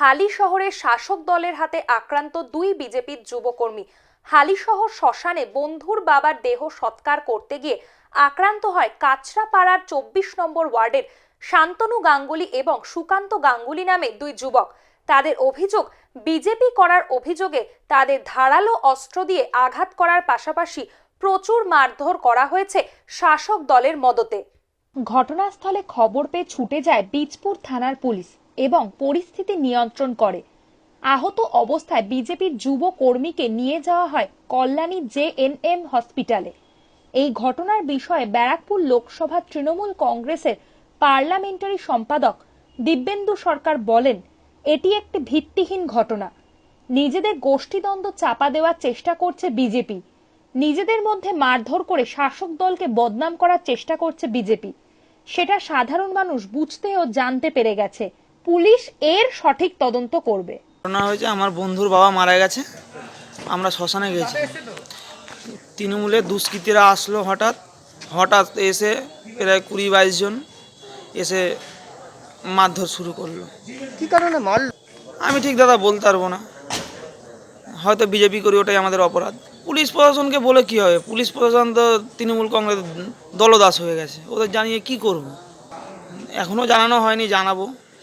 হালি শহরের শাসক দলের হাতে আক্রান্ত দুই বিজেপির যুবকর্মী। হালি শহর শ্মশানে বন্ধুর বাবার দেহ সৎকার করতে গিয়ে আক্রান্ত হয় কাছড়াপাড়ার চব্বিশ নম্বর ওয়ার্ডের শান্তনু গাঙ্গুলি এবং সুকান্ত গাঙ্গুলি নামে দুই যুবক। তাদের অভিযোগ, বিজেপি করার অভিযোগে তাদের ধারালো অস্ত্র দিয়ে আঘাত করার পাশাপাশি প্রচুর মারধর করা হয়েছে শাসক দলের মদতে। ঘটনাস্থলে খবর পেয়ে ছুটে যায় বীজপুর থানার পুলিশ। এবং পরিস্থিতি নিয়ন্ত্রণ করে। আহত অবস্থায় বিজেপির যুব কর্মীকে নিয়ে যাওয়া হয় কল্যাণী জে এন এম হসপিটালে। এই ঘটনার বিষয়ে ব্যারাকপুর লোকসভা তৃণমূল কংগ্রেসের পার্লামেন্টারি সম্পাদক দিব্যেন্দু সরকার বলেন, এটি একটি ভিত্তিহীন ঘটনা। নিজেদের গোষ্ঠীদ্বন্দ্ব চাপা দেওয়ার চেষ্টা করছে বিজেপি। নিজেদের মধ্যে মারধর করে শাসক দলকে বদনাম করার চেষ্টা করছে বিজেপি। সেটা সাধারণ মানুষ বুঝতে ও জানতে পেরে গেছে। পুলিশ এর সঠিক তদন্ত করবে। ঘটনা হয়েছে আমার বন্ধুর বাবা মারা গেছে। আমরা শ্মশানে গেছি। তৃণমূলের দুষ্কৃতীরা আসলো হঠাৎ। হঠাৎ এসে প্রায় কুড়ি বাইশ জন এসে মারধর শুরু করল। কি কারণে মারল? আমি ঠিক দাদা বলতে পারব না। হয়তো বিজেপি করি ওটাই আমাদের অপরাধ। পুলিশ প্রশাসনকে বলে কি হবে? পুলিশ প্রশাসন তো তৃণমূল কংগ্রেস দলদাস হয়ে গেছে। ওদের জানিয়ে কি করব? এখনও জানানো হয়নি জানাব।